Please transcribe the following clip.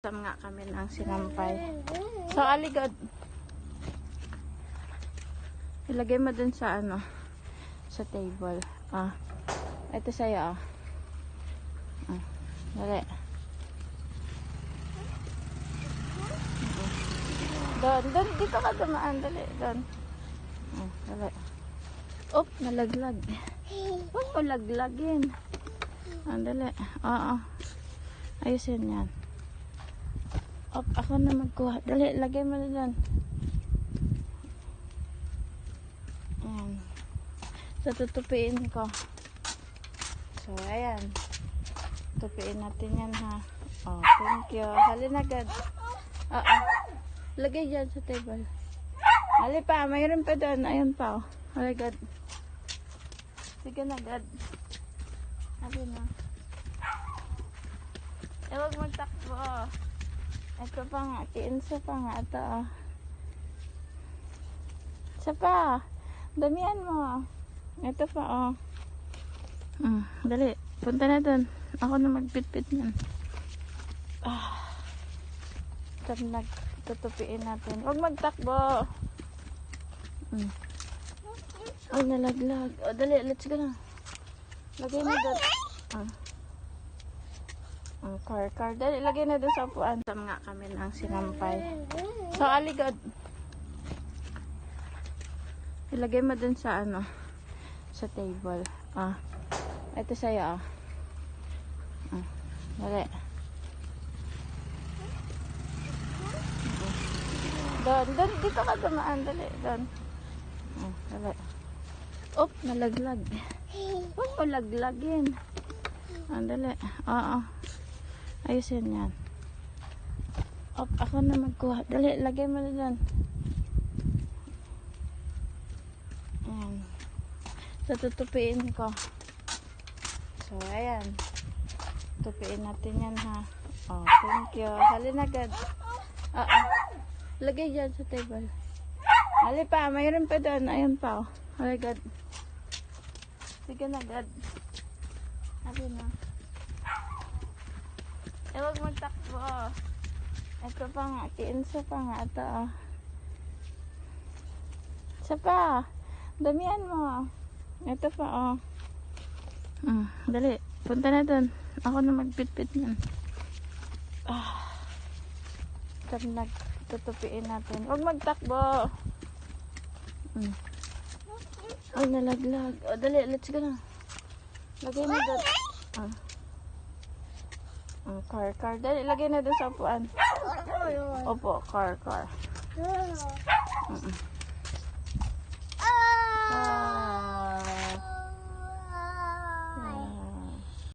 Sam nga kami ng sinampay. So, aligod. Ilagay mo dun sa ano, sa table. Ah. Ito sa'yo, ah. Ah. Dali. Doon, doon, dito ka dumaan. Dali, doon. Ah, dali. Op, nalaglag. Huwag mo laglagin. Ah, dali. Oo. Ayusin yan. Op, ako na magkuha. Dali, lagay mo na dyan. Ayan. So, tutupiin ko. So, ayan. Tupiin natin yan, ha. Oh, thank you. Halin agad. Oo. Lagay dyan sa table. Hali pa, mayroon pa doon. Ayun pa, oh. Hali agad. Sige na agad. Hali na. Eh, huwag magtakbo. Ito pa nga, kiinsa pa nga ito ah. Isa pa. Damihan mo. Ito pa oh. Hmm, dali. Punta na dun. Ako na magpitpit niyan. Ah. Ito nag tutupiin natin. Huwag magtakbo. Hmm. Ay, nalaglag. O, dali. Let's go na. Lagay mo doon. Ah. Ang car car. Dali, lagay na doon sa upuan. Sam nga kami ng sinampay. So, aligod. Ilagay mo doon sa ano, sa table. Ah. Ito sa'yo, ah. Ah. Dali. Doon, doon, dito ka dumaan. Dali, doon. Ah, dali. Op, nalaglag. Huwag mo laglagin. Ah, dali. Oo. Ayusin yan. Op, ako na magkuha. Dali, lagay mo na dyan. Ayan. So, tutupiin ko. So, ayan. Tupiin natin yan, ha. Oh, thank you. Halin agad. Oo. Lagay dyan sa table. Hali pa, mayroon pa doon. Ayun pa, oh. Hali agad. Sige na agad. Hali na. Eh, huwag magtakbo. Ito pa nga, kiinsa pa nga ito, oh. Isa pa. Damihan mo. Ito pa, oh. Hmm, dali. Punta na dun. Ako na magpitpit yan. Ah. Ito nagtutupiin natin. Huwag magtakbo. Hmm. Ay, nalaglag. O, dali. Let's go na. Lagay mo doon. Ah. Ang car, car. Dali, lagay na doon sa upuan. Opo, car, car. Mm-mm.